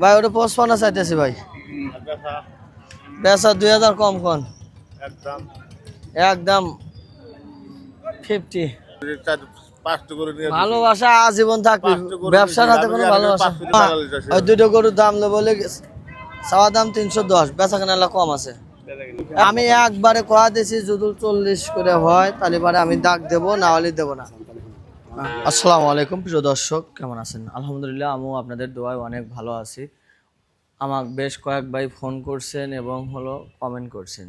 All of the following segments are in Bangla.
ভাই ওটা পঁচপান্ন চাইতেছি ভাই। বেচা দুই হাজার কম কন? একদম একদম ফিফটি ভালোবাসা আজীবন থাকবে। ব্যবসার হাতে কোনো ভালোবাসা। ওই দুটো গরুর দাম নেব বলে চাওয়া দাম তিনশো দশ বেচা কেনা কম আছে। আমি একবারে কয়া দিছি যদি চল্লিশ করে হয় তাহলে পরে আমি দাগ দেবো না হলে দেবো না। আসসালামু আলাইকুম, প্রিয় দর্শক, কেমন আছেন? আলহামদুলিল্লাহ, আমিও আপনাদের দোয়ায় অনেক ভালো আছি। আমার বেশ কয়েক ভাই ফোন করছেন এবং হলো কমেন্ট করছেন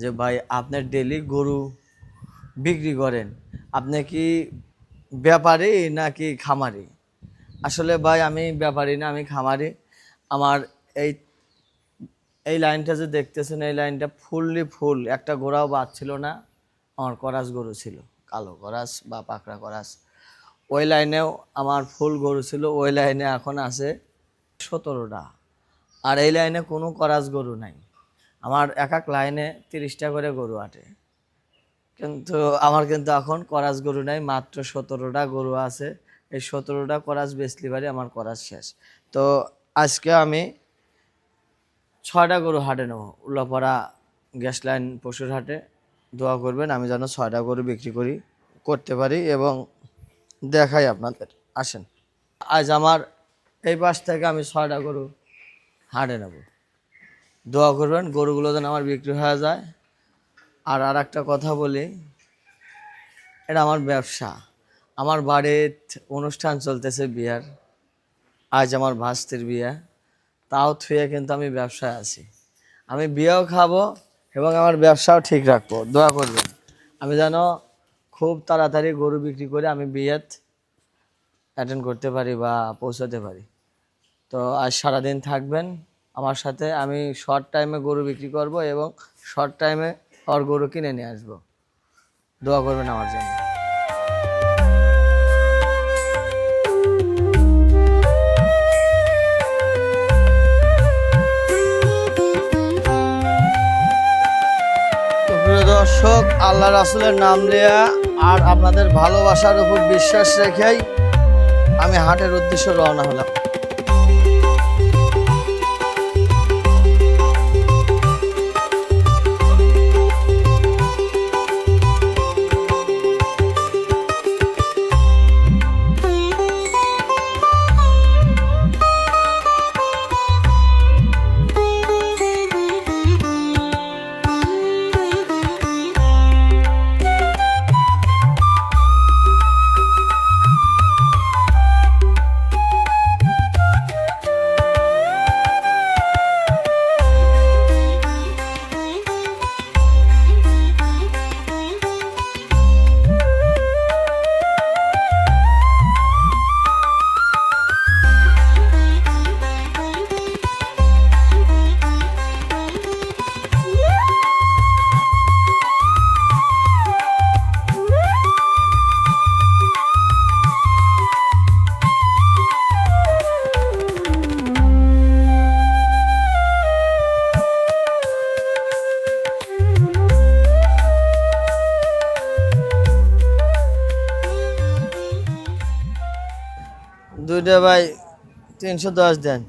যে, ভাই, আপনার ডেলি গরু বিক্রি করেন, আপনি কি ব্যাপারী নাকি খামারি? আসলে ভাই, আমি ব্যাপারী না, আমি খামারি। আমার এই এই লাইনটা যে দেখতেছেন, এই লাইনটা ফুললি ফুল। একটা গোড়াও বাদ ছিল না, আমার করাস গরু ছিল। কালো করাস বা পাকড়া করাস। ওই লাইনেও আমার ফুল গরু ছিল, ওই লাইনে এখন আছে সতেরোটা। আর এই লাইনে কোনো করাস গরু নাই। আমার এক এক লাইনে তিরিশটা করে গরু আটে। কিন্তু আমার কিন্তু এখন করাস গরু নাই, মাত্র সতেরোটা গরু আছে। এই সতেরোটা করাজ বেচলি বাড়ি আমার করাজ শেষ। তো আজকে আমি ছয়টা গরু হাটে নেব, উল্লাপাড়া গ্যাস লাইন পশুর হাটে। দোয়া করবেন আমি যেন ছয়টা গরু বিক্রি করি, করতে পারি এবং দেখাই আপনাদের। আসেন। আজ আমার এই পাশ থেকে আমি ছয়টা গরু হাটে নেব। দোয়া করবেন, গরুগুলো যেন আমার বিক্রি হয়ে যায়। আর আর একটা কথা বলি, এটা আমার ব্যবসা। আমার বাড়ির অনুষ্ঠান চলতেছে বিয়ার। আজ আমার ভাস্তির বিয়া। তাও থুয়ে কিন্তু আমি ব্যবসায় আছি। আমি বিয়েও খাব এবং আমার ব্যবসাও ঠিক রাখব। দোয়া করবেন। আমি যেন খুব তাড়াতাড়ি গরু বিক্রি করে আমি বিয়েত অ্যাটেন্ড করতে পারি বা পৌঁছাতে পারি। তো আজ সারাদিন থাকবেন আমার সাথে, আমি শর্ট টাইমে গরু বিক্রি করব এবং শর্ট টাইমে আর গরু কিনে নিয়ে আসব। দোয়া করবেন আমার জন্য। দর্শক, আল্লাহ রাসুলের নাম নেয়া আর আপনাদের ভালোবাসার উপর বিশ্বাস রেখেই আমি হাটের উদ্দেশ্যে রওনা হলাম। দুইটা ভাই তিনশো দশ দেন।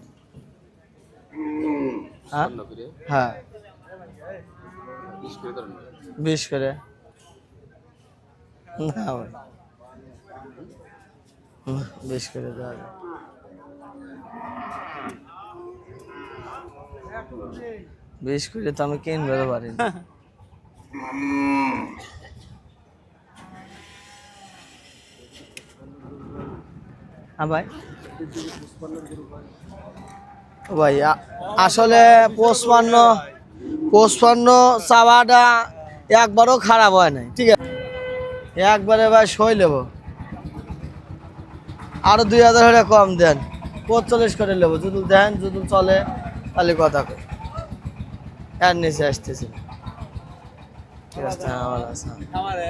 হ্যাঁ? হ্যাঁ। বিশ করে। না ভাই। বিশ করে দেওয়া যাবে। বিশ করে তো আমি কিনবে পারি হ্যাঁ ভাই ও ভাই আসলে পঁচপান্ন পঁচপান্ন চাওয়াটা একবারও খারাপ হয় নাই ঠিক আছে? একবারে ভাই সই নেব। আরও দুই হাজার হলে কম দেন পঁচল্লিশ করে নেব। যদি দেন যদি চলে তাহলে কথা কই। এর নিচে আসতেছি। ঠিক আছে আমার দেশে হলে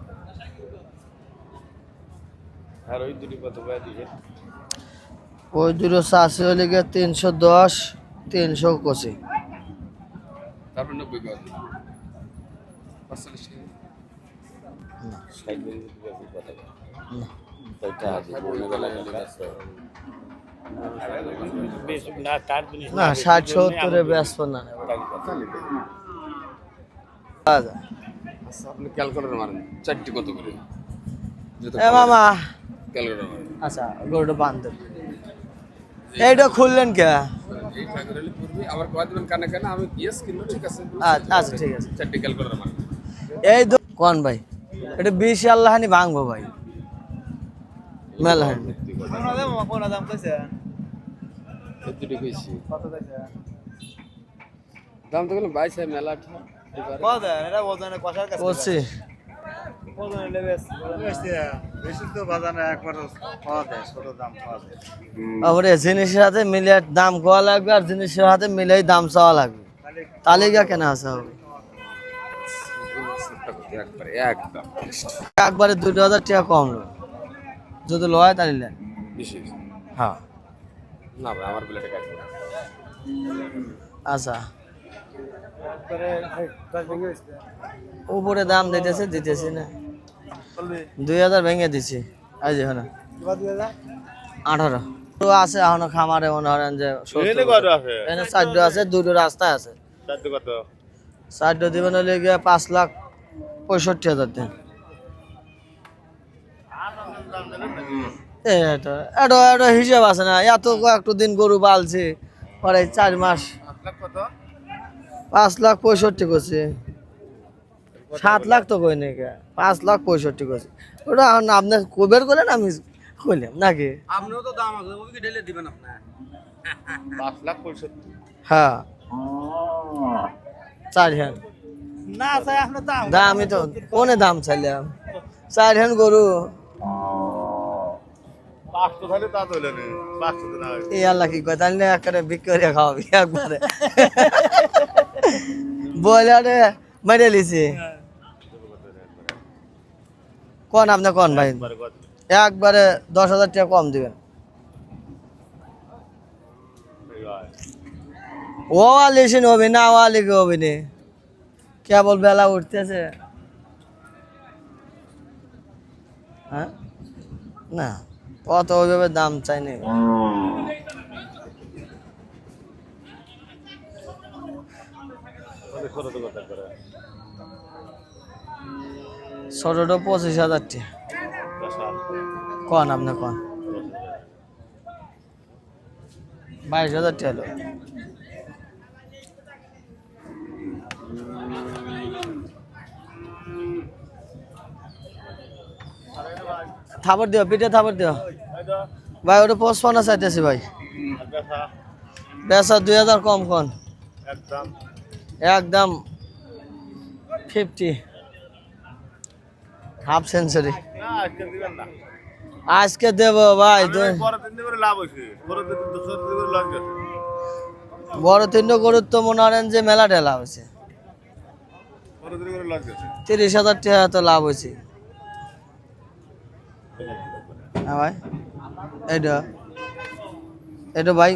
আর ওই দুটি কত পায় দিকে। ওই দুটো চাষি হলে গিয়ে তিনশো দশ তিনশো কষি তারপর নব্বই না। ষাট সত্তরে ব্যস্ত না। আচ্ছা। আচ্ছা আপনি ক্যালকুলেটর মারেন। চারটি কত করে? মামা আচ্ছা গরুটা বান্ধব এইটা খুললেন কে? আবার কানে কানে আমি ঠিক আছে আচ্ছা আচ্ছা ঠিক আছে। ক্যালকুলেটর মারেন এই তো কোন ভাই? এটা বিশ আল্লাহানি ভাঙবো ভাই। মেলহানি। এই দুটি কইছি দাম তো গেল বাইশ মেলা করছি তারপরে জিনিসের হাতে মিলিয়ে দাম কোয়া লাগবে আর জিনিসের হাতে মিলেই দাম চাওয়া লাগবে। তালিকা কেনা আছে হবে? একবারে দুটো হাজার টাকা কম নেবে যদি লয় তাহলে নেন। হ্যাঁ। না ভাই আমার আচ্ছা। উপরে দাম দিতেছে দিতেছি না। দুই হাজার ভেঙে দিছি। আজ এখানে আঠারো। আছে এখনও খামারে মনে করেন যে এখানে কত আছে? চারটে আছে দুটো রাস্তায় আছে। চারটে দিবেন হলে গিয়ে পাঁচ লাখ পঁয়ষট্টি হাজার দেন। এটা এটা এটা হিসাব আছে না। এত কয়েকটু দিন গরু পালছি পরে চার মাস। কত? পাঁচ লাখ পঁয়ষট্টি করছি। সাত লাখ তো কই নাকি? পাঁচ লাখ পঁয়ষট্টি করছি। ওটা এখন আপনার কবের করলেন আমি কইলাম নাকি? আপনিও তো দাম আছে ওকে ঢেলে দিবেন আপনার পাঁচ লাখ পঁয়ষট্টি। হ্যাঁ। চার হ্যান দামই তো কোনে দাম চাইলাম? চার হ্যান গরু। এই আল্লাহ কি কয় তাহলে একবারে বিক্রি করে খাওয়াবি একবারে। বয়লারে মেরে লিছি। কোন আপনি কোন ভাই? একবারে দশ হাজার টাকা কম দিবেন। ও আলিসিন হবে না ও আলিকে হবে নি। কেবল বেলা উঠতেছে। হ্যাঁ? না। কত ওইভাবে দাম চাই না? ছোটটা পঁচিশ হাজারটি কন আপনি কন বাইশ হাজার টাকা হলো। থাপড় দিও পিঠে থাপড় দিও। ভাই ওটা পঁচপান্ন চাইতেছি ভাই। বেচা, বেচা দুই হাজার কম কন। একদম একদম ফিফটি হাফ সেঞ্চুরি আজকে দেব ভাই হয়েছে বড় তিন গরুর তো মনে করেন যে মেলা ঢেলা হয়েছে। পরের লাভ গেছে তিরিশ হাজার টাকা তো লাভ হয়েছে। হ্যাঁ ভাই। এটা। এটা ভাই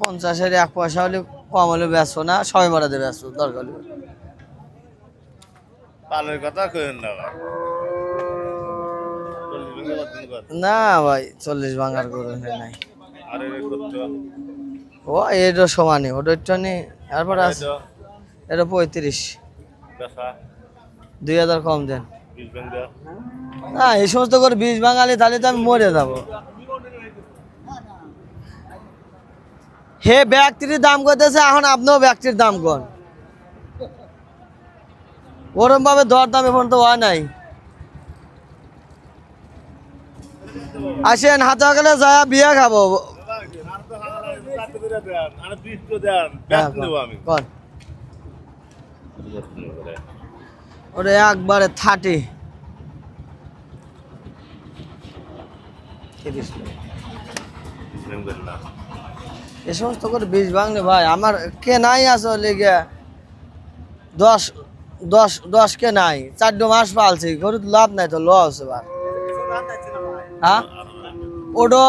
পঞ্চাশের এক পয়সা হলে কম হলে ব্যস্ত না সবাই বাড়াতে ব্যস্ত দরকার হলে। পালের কথা কেন না ভাই। না ভাই চল্লিশ ভাঙার গরু নাই। ও এটা সমানই ওটা একটু নেই তারপর আছে এটা। পঁয়ত্রিশ। দুই হাজার কম দেন। না এই সমস্ত করে বীজ বাঙালি তাহলে তো আমি মরে যাব হে ব্যক্তির দাম করতেছে এখন আপনিও ব্যক্তির দাম কর ওরম ভাবে দর দাম এখন তো হয় নাই আসেন হাতে গেলে যা বিয়া খাব দেন হ্যাঁ, আমি ওটা একবারে থার্টি। এ সমস্ত করে বীজ ভাঙলে ভাই আমার কে নাই আসলে গিয়া দশ দশ দশ কে নাই? চারটে মাস পালছি গরু লাভ নাই তো লস এবার। হ্যাঁ? ওটো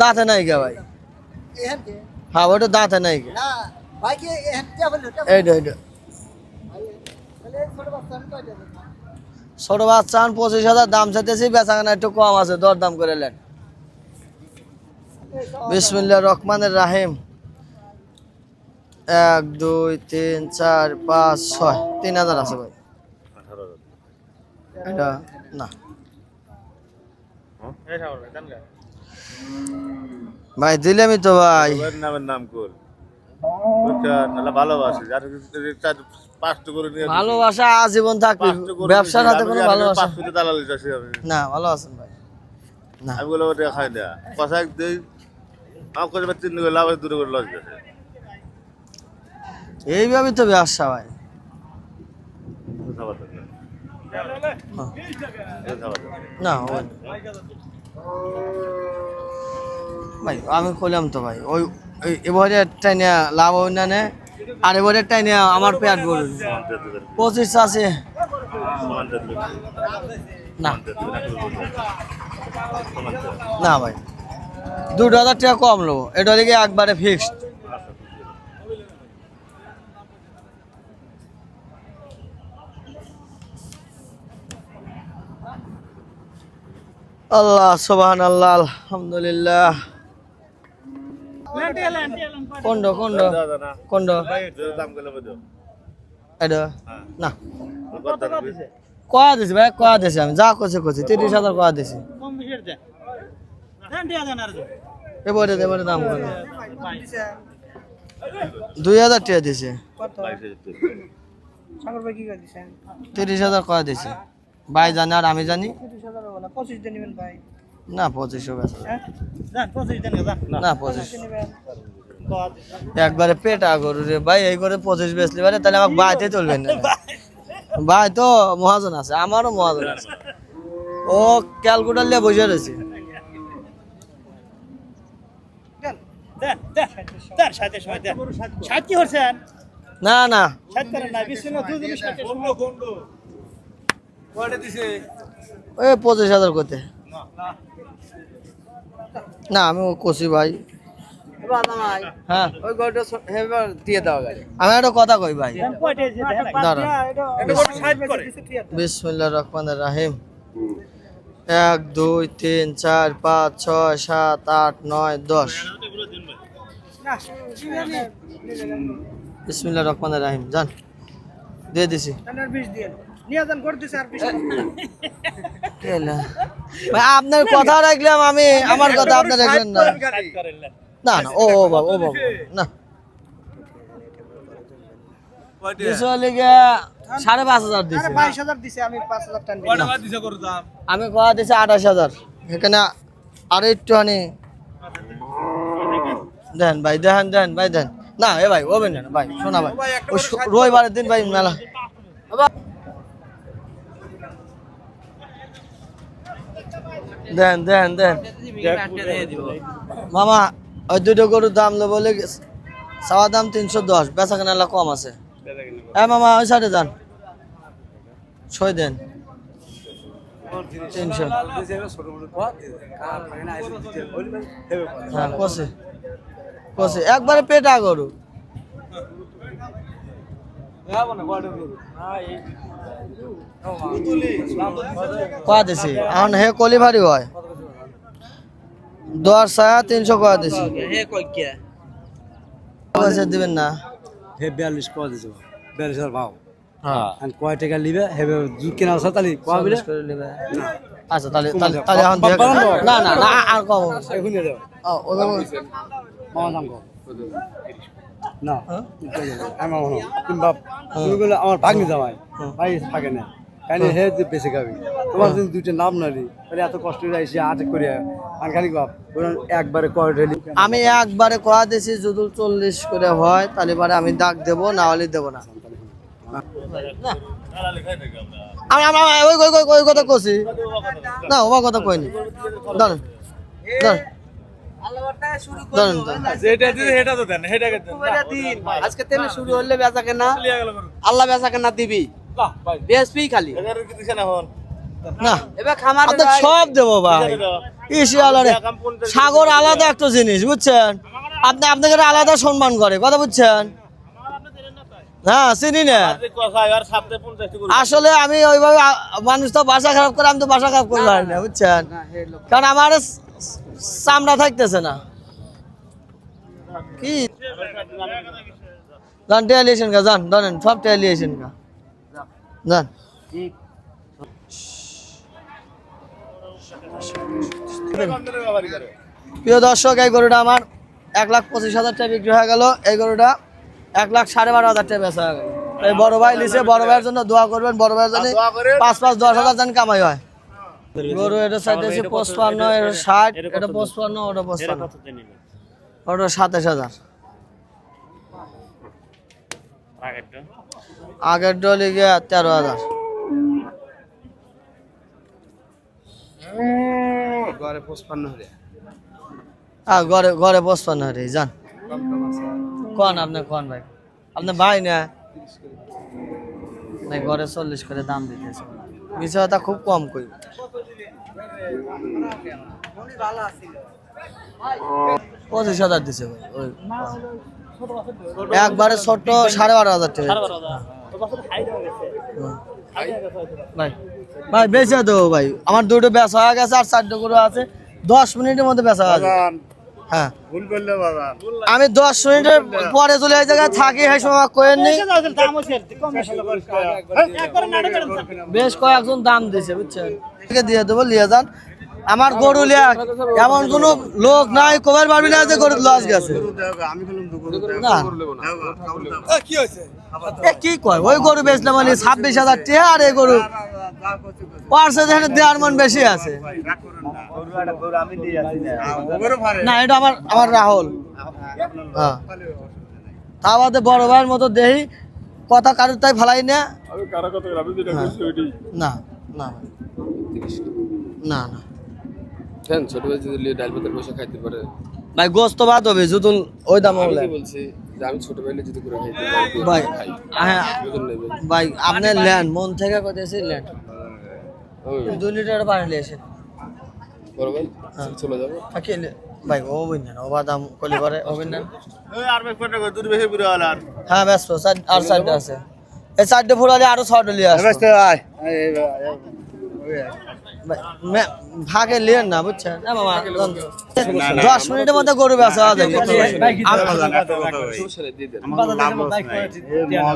দাঁতে নাই গে ভাই। হ্যাঁ ওটা দাঁতে নাই গে। এইটা এইটা। ছোট বাচ্চা আন পঁচিশ হাজার, দাম চাইতেছি বেচাখানা একটু কম আছে দর দাম করে নেন। বিসমিল্লাহ রহমানের রাহিম। এক, দুই, তিন, চার, পাঁচ, ছয়, তিন হাজার আছে ভাই। ভাই দিলামই তো ভাই। নামের নাম কর। ভালোবাসি। পাঁচটা করে নিয়ে ভালোবাসা আজীবন থাকবে। ব্যবসার হাতে কোনো ভালোবাসা? পাঁচ ফুটে দালালি চাষি আমি। না ভালো আছেন ভাই। না। আমি বলে ওটা খাই না। কষাই দিই আমার করে তিন করে লাভ দূরে করে লস গেছে। এইভাবে তো ব্যবসা ভাই। না ভাই আমি কইলাম তো ভাই ওই এবারে টাইনে লাভ হয় না নে। আর এবারে টাইনে আমার পেট ভরে সমান দিয়ে দিবেন। পঁচিশ আছে। না। না ভাই দুটো হাজার টাকা কম নেব এটা লিগে একবারে ফিক্সড আল্লাহ সোবাহান আল্লাহ আলহামদুলিল্লাহ কোনড কোনড কোনড। ভাই। না। দিছে? কয়া দিছি ভাই কয়া দিছি আমি যা করছি করছি তিরিশ হাজার কয়া দিছি। এবারে এবারে দাম করে দুই হাজার টাকা দিছে। তিরিশ হাজার কয়া দিছে। ভাই জানে আর আমি জানি। না পঁচিশশো বেচা না পঁচিশ একবারে পেটা গরু রে ভাই এই করে পঁচিশ বেচলি পারে তাহলে আমাকে বাইতে চলবেন না। ভাই তো মহাজন আছে আমারও মহাজন আছে। ও ক্যালকুলেটার নিয়ে বসে রয়েছে। না না। ওই পঁচিশ হাজার করতে। না আমি ও কষি ভাই। হ্যাঁ। দিয়ে দেওয়া গাড়ি আমি একটা কথা কই ভাই। দাঁড়া। বিসমুল্লাহ রহমান রাহিম। এক দুই তিন চার পাঁচ ছয় সাত আট নয় দশ। বিসমুল্লাহ রহমান রাহিম। যান দিয়ে দিছি? ভাই আপনার কথা রাখলাম আমি আমার কথা আপনি রাখলেন না। না না ও ও বাবা ও বাবা না। সাড়ে পাঁচ হাজার দিছে। আমি কথা দিছি। আঠাশ হাজার। এখানে আরও একটু আনি দেন ভাই দেন দেন ভাই দেন। না এ ভাই ওবেন না ভাই শোনা ভাই। রবিবারের দিন ভাই মেলা। দেন দেন দেন। মামা, ওই দুটো গরুর দাম নেব বলে চাওয়া দাম তিনশো দশ বেচা কেনা কম আছে। হ্যাঁ মামা, ওই সাইডে যান। ছয় দেন। হ্যাঁ একবারে পেটা গরু। কয়া দিছি। এখন হে কলি ভারি হয় দশ ছায়া তিনশো কয়া দিছি দিবেন না। হে বিয়াল্লিশ কয়া দিছো বিয়াল্লিশ ভাও কয় টাকা নিবে হে কেনা আছে তাহলে কয়া বিলে? চল্লিশ করে নেবে। আচ্ছা তাহলে তাহলে তাহলে এখন না না না আর কম ও, মামা দাম কম আমার ভাগ্নি জামাই ভাই থাকে না? হে যে বেশি খাবি তোমার যদি দুইটা নাম না তাহলে এত কষ্ট করে এসে আট করে আর খালি বাপ একবারে কয় ঢেলি। আমি একবারে কয়া দিছি যদি চল্লিশ করে হয় তাহলে পরে আমি দাগ দেবো না হলে দেবো না। আমি ওই ওই ওই- ওই কথা কছি না ওবা কথা কইনি। আল্লাহ বেচা কেনা দিবি। বিএসপি খালি। না আপনার সব দেবো ভাই। ইসি আলাদা। সাগর আলাদা একটা জিনিস বুঝছেন? আপনি আপনাকে আলাদা সম্মান করে কথা বুঝছেন? হ্যাঁ চিনি না। আসলে আমি ওইভাবে মানুষ তো বাসা খারাপ করে আমি তো বাসা খারাপ করে পারি না বুঝছেন? কারণ আমার চামড়া থাকতেছে না। কি? যান টেলিয়েছেন গা যান ধরেন সব টেলিয়েছেন গা যান প্রিয় দর্শক এই গরুটা আমার এক লাখ পঁচিশ হাজার টাকা বিক্রি হয়ে গেল। এই গরুটা এক লাখ সাড়ে বারো হাজার টাকা বেচা হয়ে গেল। এই বড় ভাই লিসে বড় ভাইয়ের জন্য দোয়া করবেন। বড় ভাইয়ের জন্য পাঁচ পাঁচ দশ হাজার জান কামাই হয়। গরু এটা আছে পঁচপান্ন এটা ষাট এটা পঁচপান্ন ওটা পঁচপান্ন। ওটা সাতাশ হাজার। আগের ডলি গিয়ে তেরো হাজার। ঘরে পঁচপান্ন হলে। হ্যাঁ ঘরে ঘরে পঁচপান্ন হাজার যান কন আপনি কন ভাই? আপনি ভাই না? নাই ঘরে চল্লিশ করে দাম দিতেছে। বিষয়টা খুব কম কই পঁচিশ হাজার দিছে ভাই ওই। একবারে ছোট সাড়ে বারো হাজার টাকা। ভাই ভাই বেঁচে দেবো ভাই। আমার দুটো বেচা হয়ে গেছে আর চারটে করে আছে। দশ মিনিটের মধ্যে বেচা হয়ে হ্যাঁ। ভুল করলে বাবা আমি দশ মিনিটের পরে চলে এই জায়গায় থাকি সেই সময় কয়েননি বেশ। কয়েকজন দাম দিছে বুঝছেন? দিয়ে দেবো লিয়ে যান। আমার গরু লিয়া এমন কোন লোক নাই কবার পারবি না যে গরু লস গেছে। আমি তো গরু না। এ কি কয়? ওই গরু বেচলে মানে ছাব্বিশ হাজার টাকা আর এই গরু পার্সে মন বেশি আছে। না এটা আমার আমার রাহুল। হ্যাঁ। তা বাদে বড় ভাইয়ের মতো দেহি কথা কারোর তাই ফালাই না। আমি কারা কত আমি যেটা করছি ওইটাই। না না। না না। ছোট ভাই যদি ডাল ভাতের বসে খাইতে পারে। ভাই গোস্ত বাদ হবে জুতুল ওই দাম হলে। বলছি আমি ছোট ভাইলে যদি করে খাইতে ভাই হ্যাঁ ভাই আপনি ল্যান্ড মন থেকে লিটার নিয়ে এসে বড় ভাই চলে যাব। থাকি ভাই ও বিন্যান ও বাদাম কলি করে ও আর বেশ করে দুধ বেশি বুড়ো আর। হ্যাঁ ব্যস্ত আর চারটে আছে। এই ফুরালে আরও আসবে। ভাই, মে- ভাগে লিয়েন না বুঝছেন? দশ মিনিটের মধ্যে গরু বেচা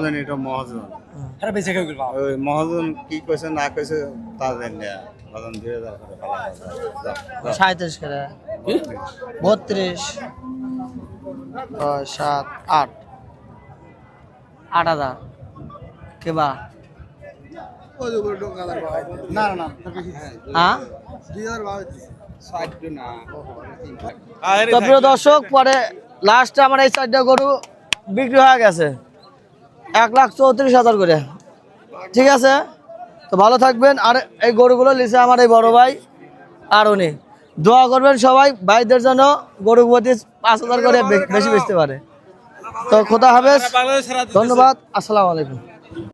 ছেড়ে মহাজন মহাজন। কি কইছে না কইছে তা জানি না। সাঁত্রিশ করে বত্রিশ। ছয় সাত আট। আট হাজার। কেবা না না হ্যাঁ? তো প্রিয় দর্শক পরে লাস্টে আমার এই চারটা গরু বিক্রি হয়ে গেছে। এক লাখ চৌত্রিশ হাজার করে। ঠিক আছে? তো ভালো থাকবেন। আর এই গরুগুলো লিখে আমার এই বড় ভাই আর উনি দোয়া করবেন সবাই ভাইদের জন্য গরু প্রতি পাঁচ হাজার করে বেশি বেচতে পারে। তো খোদা হাফেজ। ধন্যবাদ। আসসালামু আলাইকুম।